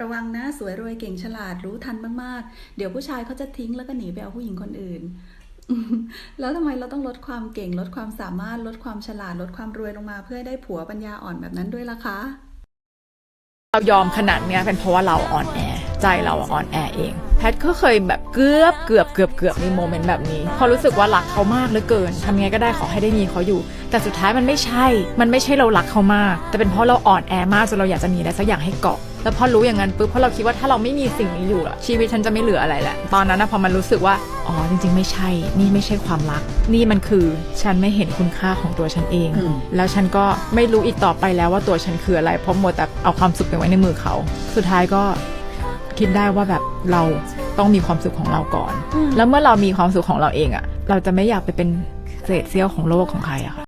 ระวังนะสวยรวยเก่งฉลาดรู้ทันมากๆ เดี๋ยวผู้ชายเขาจะทิ้งแล้วก็หนีไปเอาผู้หญิงคนอื่น แล้วทำไมเราต้องลดความเก่ง ลดความสามารถ ลดความฉลาด ลดความรวยลงมาเพื่อได้ผัวปัญญาอ่อนแบบนั้นด้วยล่ะคะ เรายอมขนาดเนี้ยเป็นเพราะว่าเราอ่อนแอ ใจเราอ่อนแอเอง พทก็เคยแบบเกือบเกือบเกือบเกือบมีโมเมนต์แบบนี้เพอรู้สึกว่ารักเขามากเหลือเกินทำยังไงก็ได้ขอให้ได้มีเขาอยู่ แต่สุดท้ายมันไม่ใช่ มันไม่ใช่เรารักเขามาก แต่เป็นเพราะเราอ่อนแอมากจนเราอยากจะมีอะไรสักอย่างให้เกาะแล้วพอรู้อย่างนั้นปุ๊บเพราะเราคิดว่าถ้าเราไม่มีสิ่งนี้อยู่อะชีวิตฉันจะไม่เหลืออะไรแหละตอนนั้นนะพอมันรู้สึกว่าอ๋อจริง ๆ ไม่ใช่ นี่ไม่ใช่ความรัก นี่มันคือฉันไม่เห็นคุณค่าของตัวฉันเองอืมแล้วฉันก็ไม่รู้อีกต่อไปแล้วว่าตัวฉันคืออะไรเพราะมัวแต่เอาความสุขไปไว้ในมือเขา สุดท้ายก็คิดได้ว่าแบบเรา ต้องมีความสุขของเราก่อน แล้วเมื่อเรามีความสุขของเราเองอะเราจะไม่อยากไปเป็นเศษเสี้ยวของโลกของใครอะค่ะ